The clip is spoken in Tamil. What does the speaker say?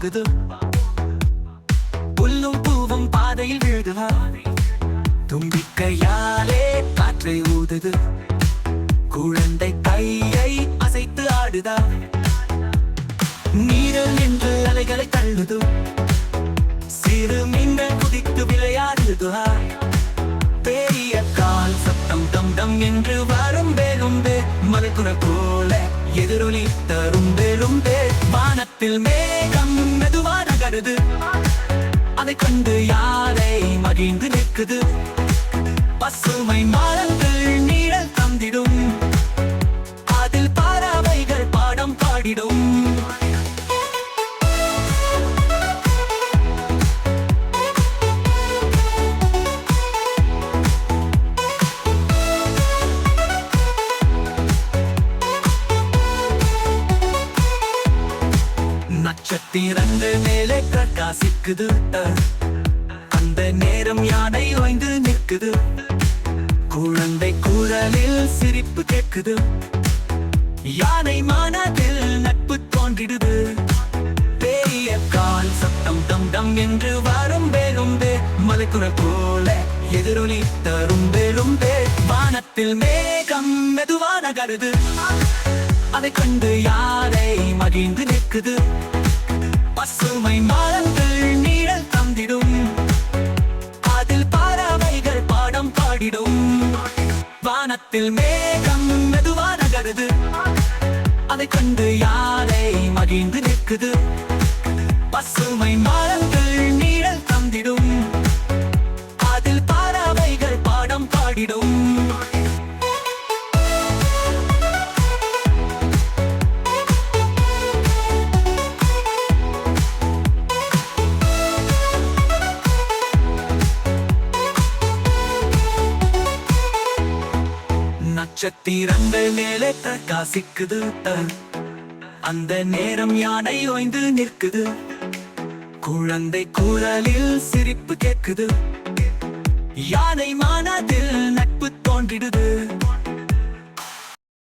போகுது. புல்லும் பூவும் பாதையில் விழுதுவா? தும்பிக்கையாலே காற்றை ஊதுது. குழந்தை கையை அசைத்து ஆடுதா? நீரல் நின்று அலைகளை தள்ளுது. சிறு மீன்கள் குதித்து விளையாடுதுவா? பெரிய கால் சத்தம் டம் டம் என்று வரும் வேலும்பே. மலைக்குற போல எதிரொலி தரும் வேலும்பே. வானத்தில் மே அதை கண்டு யாரை மகிழ்ந்து நிற்குது? பசுமை மரங்கள் நீழல் தந்திடும். திறந்த மேலே பிரகாசிக்குது அந்த நேரம் யானை ஓய்ந்து நிற்குது. குழந்தை குரலில் சிரிப்பு கேட்குது. யானை மனதில் நட்பு தோன்றிடுது. பெரிய கால் சத்தம் தம் தம் என்று வரும் வேலும்பே மலைக்குற போல எதிரொலி தரும் வேலும்பே வானத்தில் மேகம் மெதுவான கருது அதை கண்டு யாரை மகிழ்ந்து நிற்குது. பசுமை மரங்கள் நீழல் தந்திடும். அதில் பறவைகள் பாடம் பாடிடும். வானத்தில் மேகம் மெதுவா நகருது. அதை கண்டு யாரை மகிழ்ந்து நிற்குது. பசுமை மரங்கள் நட்சத்திரங்கள் மேலே பிரகாசிக்குது அந்த நேரம் யானை ஓய்ந்து நிற்குது. குழந்தை குரலில் சிரிப்பு கேட்குது யானை மனதில் நட்பு தோன்றிடுது.